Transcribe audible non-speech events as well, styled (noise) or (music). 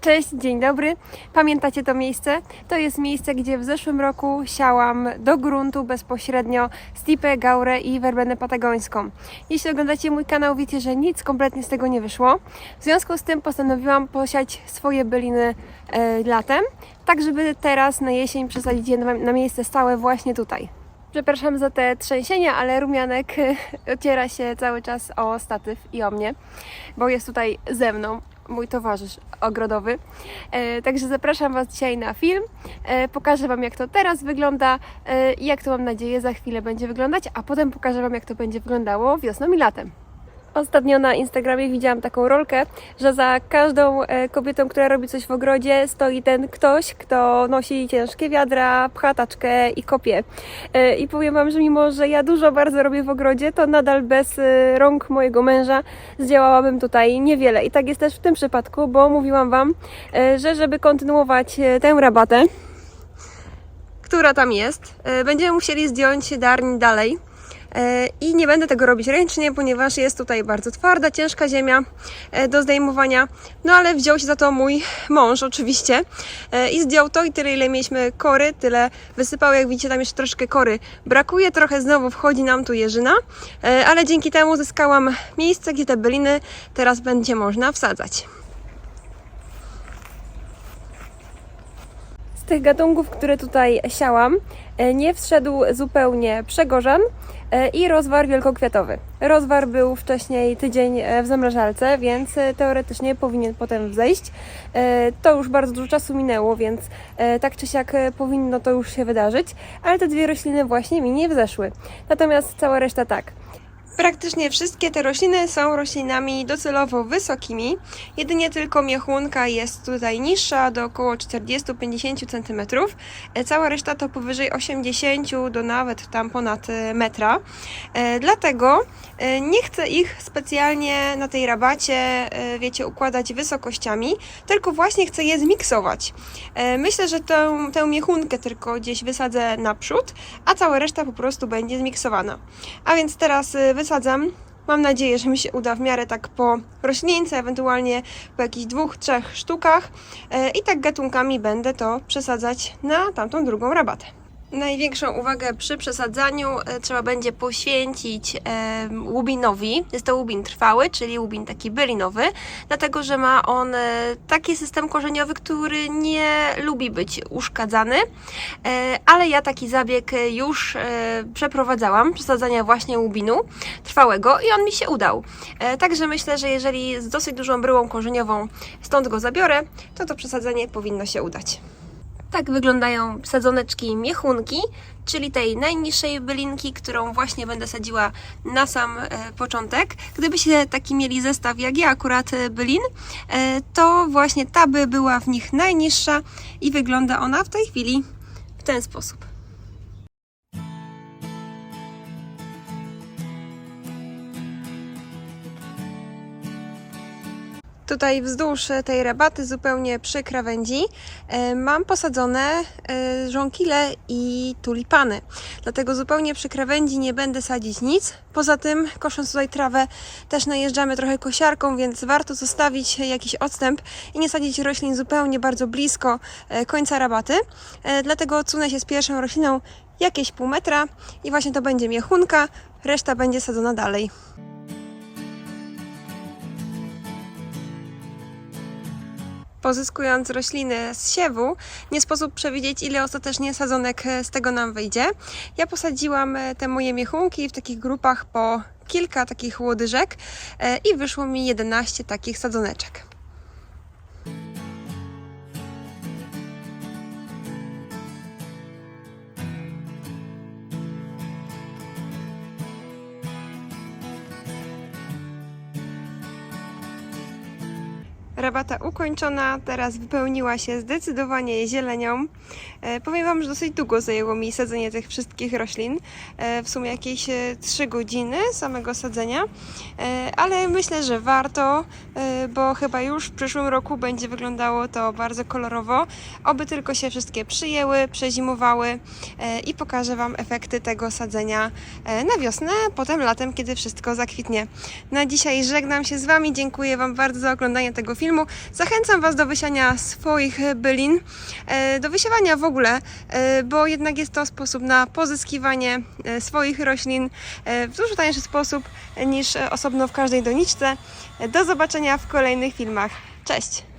Cześć, dzień dobry. Pamiętacie to miejsce? To jest miejsce, gdzie w zeszłym roku siałam do gruntu bezpośrednio stipę, gaurę i werbenę patagońską. Jeśli oglądacie mój kanał, wiecie, że nic kompletnie z tego nie wyszło. W związku z tym postanowiłam posiać swoje byliny e, latem, tak żeby teraz na jesień przesadzić je na, na miejsce stałe właśnie tutaj. Przepraszam za te trzęsienia, ale rumianek (laughs) ociera się cały czas o statyw i o mnie, bo jest tutaj ze mną mój towarzysz ogrodowy. E, także zapraszam Was dzisiaj na film. E, pokażę Wam, jak to teraz wygląda e, i jak to mam nadzieję za chwilę będzie wyglądać, a potem pokażę Wam, jak to będzie wyglądało wiosną i latem. Ostatnio na Instagramie widziałam taką rolkę, że za każdą e, kobietą, która robi coś w ogrodzie, stoi ten ktoś, kto nosi ciężkie wiadra, pcha taczkę i kopie. E, I powiem Wam, że mimo, że ja dużo bardzo robię w ogrodzie, to nadal bez e, rąk mojego męża zdziałałabym tutaj niewiele. I tak jest też w tym przypadku, bo mówiłam Wam, że żeby kontynuować tę rabatę, która tam jest, będziemy musieli zdjąć darń dalej. E, I nie będę tego robić ręcznie, ponieważ jest tutaj bardzo twarda, ciężka ziemia e, do zdejmowania. No ale wziął się za to mój mąż oczywiście e, i zdjął to i tyle ile mieliśmy kory, tyle wysypał. Jak widzicie tam jeszcze troszkę kory brakuje, trochę znowu wchodzi nam tu jeżyna, ale dzięki temu zyskałam miejsce, gdzie te byliny teraz będzie można wsadzać. Tych gatunków, które tutaj siałam, e, nie wszedł zupełnie przegorzan e, i rozwar wielkokwiatowy. Rozwar był wcześniej tydzień e, w zamrażalce, więc teoretycznie powinien potem wzejść. To już bardzo dużo czasu minęło, więc tak czy siak powinno to już się wydarzyć, ale te dwie rośliny właśnie mi nie wzeszły. Natomiast cała reszta tak. Praktycznie wszystkie te rośliny są roślinami docelowo wysokimi. Jedynie tylko miechunka jest tutaj niższa, do około 40-50 cm. E, Cała reszta to powyżej 80 do nawet tam ponad e, metra. E, Dlatego nie chcę ich specjalnie na tej rabacie, wiecie, układać wysokościami, tylko właśnie chcę je zmiksować. Myślę, że tę, tę miechunkę tylko gdzieś wysadzę naprzód, a cała reszta po prostu będzie zmiksowana. A więc teraz wysadzam. Mam nadzieję, że mi się uda w miarę tak po roślince, ewentualnie po jakichś dwóch, trzech sztukach. E, I tak gatunkami będę to przesadzać na tamtą drugą rabatę. Największą uwagę przy przesadzaniu e, trzeba będzie poświęcić łubinowi. Jest to łubin trwały, czyli łubin taki bylinowy, dlatego że ma on e, taki system korzeniowy, który nie lubi być uszkadzany, e, ale ja taki zabieg już przeprowadzałam, przesadzania właśnie łubinu trwałego i on mi się udał. Także myślę, że jeżeli z dosyć dużą bryłą korzeniową stąd go zabiorę, to to przesadzenie powinno się udać. Tak wyglądają sadzoneczki miechunki, czyli tej najniższej bylinki, którą właśnie będę sadziła na sam e, początek. Gdyby się taki mieli zestaw jak ja akurat e, bylin, e, to właśnie ta by była w nich najniższa i wygląda ona w tej chwili w ten sposób. Tutaj wzdłuż tej rabaty, zupełnie przy krawędzi, e, mam posadzone e, żonkile i tulipany. Dlatego zupełnie przy krawędzi nie będę sadzić nic. Poza tym, kosząc tutaj trawę, też najeżdżamy trochę kosiarką, więc warto zostawić jakiś odstęp i nie sadzić roślin zupełnie bardzo blisko e, końca rabaty. E, Dlatego odsunę się z pierwszą rośliną jakieś pół metra i właśnie to będzie miechunka, reszta będzie sadzona dalej. Pozyskując rośliny z siewu, nie sposób przewidzieć, ile ostatecznie sadzonek e, z tego nam wyjdzie. Ja posadziłam e, te moje miechunki w takich grupach po kilka takich łodyżek e, i wyszło mi 11 takich sadzoneczek. Rabata ukończona, teraz wypełniła się zdecydowanie zielenią. E, powiem Wam, że dosyć długo zajęło mi sadzenie tych wszystkich roślin. E, w sumie jakieś e, 3 godziny samego sadzenia, e, ale myślę, że warto, e, bo chyba już w przyszłym roku będzie wyglądało to bardzo kolorowo. Oby tylko się wszystkie przyjęły, przezimowały e, i pokażę Wam efekty tego sadzenia e, na wiosnę, potem latem, kiedy wszystko zakwitnie. Na dzisiaj żegnam się z Wami, dziękuję Wam bardzo za oglądanie tego filmu. Filmu. Zachęcam Was do wysiania swoich bylin, e, do wysiewania w ogóle, e, bo jednak jest to sposób na pozyskiwanie e, swoich roślin w dużo tańszy sposób niż osobno w każdej doniczce. Do zobaczenia w kolejnych filmach. Cześć!